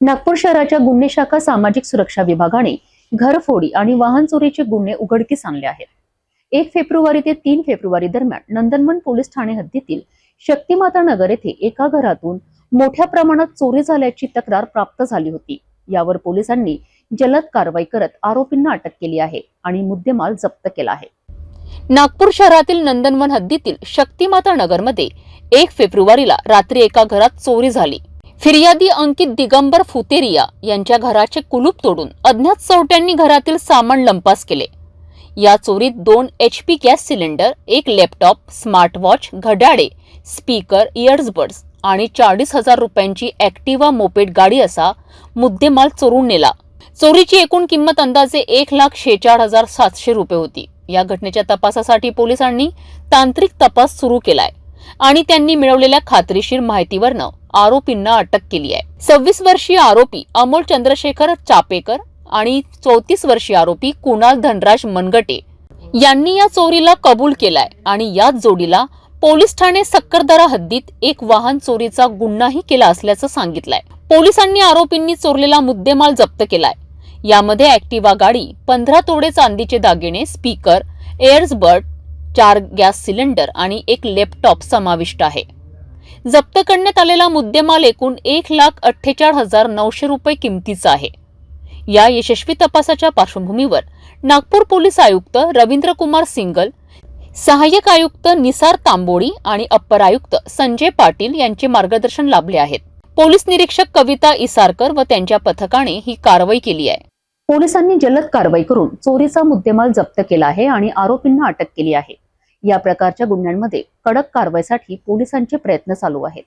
नागपूर शहराच्या गुन्हे शाखा सामाजिक सुरक्षा विभागाने घरफोडी आणि वाहन चोरीचे गुन्हे उघडकीस आणले आहेत. एक फेब्रुवारी ते तीन फेब्रुवारी दरम्यान नंदनवन पोलीस ठाणे हद्दीतील शक्तिमाता नगर येथे एका घरातून मोठ्या प्रमाणात चोरी झाल्याची तक्रार प्राप्त झाली होती. यावर पोलिसांनी जलद कारवाई करत आरोपींना अटक केली आहे आणि मुद्देमाल जप्त केला आहे. नागपूर शहरातील नंदनवन हद्दीतील शक्तिमाता नगरमध्ये एक फेब्रुवारीला रात्री एका घरात चोरी झाली. फिर्यादी अंकित दिगंबर फुतेरिया यांच्या घराचे कुलूप तोडून अज्ञात चोरट्यांनी घरातील सामान लंपास केले. या चोरीत दोन एच पी गॅस सिलेंडर एक लॅपटॉप स्मार्टवॉच घड्याळे स्पीकर इयर्सबड्स आणि चाळीस हजार रुपयांची ऍक्टिवा मोपेड गाडी असा मुद्देमाल चोरून नेला. चोरीची एकूण किंमत अंदाजे एक लाख शेचाळ हजार सातशे रुपये होती. या घटनेच्या तपासासाठी पोलिसांनी तांत्रिक तपास सुरू केलाय आणि त्यांनी मिळवलेल्या खात्रीशीर माहितीवरनं आरोपींना अटक केली आहे. सव्वीस वर्षीय आरोपी अमोल चंद्रशेखर चापेकर आणि चौतीस वर्षीय आरोपी कुणाल धनराज मनगटे यांनी या चोरीला कबूल केलाय आणि याच जोडीला पोलीस ठाणे सक्करदरा हद्दीत एक वाहन चोरीचा गुन्हाही केला असल्याचं सांगितलंय. पोलिसांनी आरोपींनी चोरलेला मुद्देमाल जप्त केलाय. यामध्ये ऍक्टिवा गाडी पंधरा तोडे चांदीचे दागिने स्पीकर एअर्सबर्ड चार गॅस सिलेंडर आणि एक लॅपटॉप समाविष्ट आहे. जप्त करण्यात आलेला मुद्देमाल एकूण एक लाख अठ्ठेचाळ हजार नऊशे रुपये किमतीचा आहे. या यशस्वी तपासाच्या पार्श्वभूमीवर नागपूर पोलीस आयुक्त रवींद्र कुमार सिंगल सहाय्यक आयुक्त निसार तांबोळी आणि अप्पर आयुक्त संजय पाटील यांचे मार्गदर्शन लाभले आहेत. पोलीस निरीक्षक कविता इसारकर व त्यांच्या पथकाने ही कारवाई केली आहे. पोलिसांनी जलद कारवाई करून चोरीचा मुद्देमाल जप्त केला आहे आणि आरोपींना अटक केली आहे. या प्रकारच्या गुन्ह्यांमध्ये कडक कारवाईसाठी पोलिसांचे प्रयत्न चालू आहेत.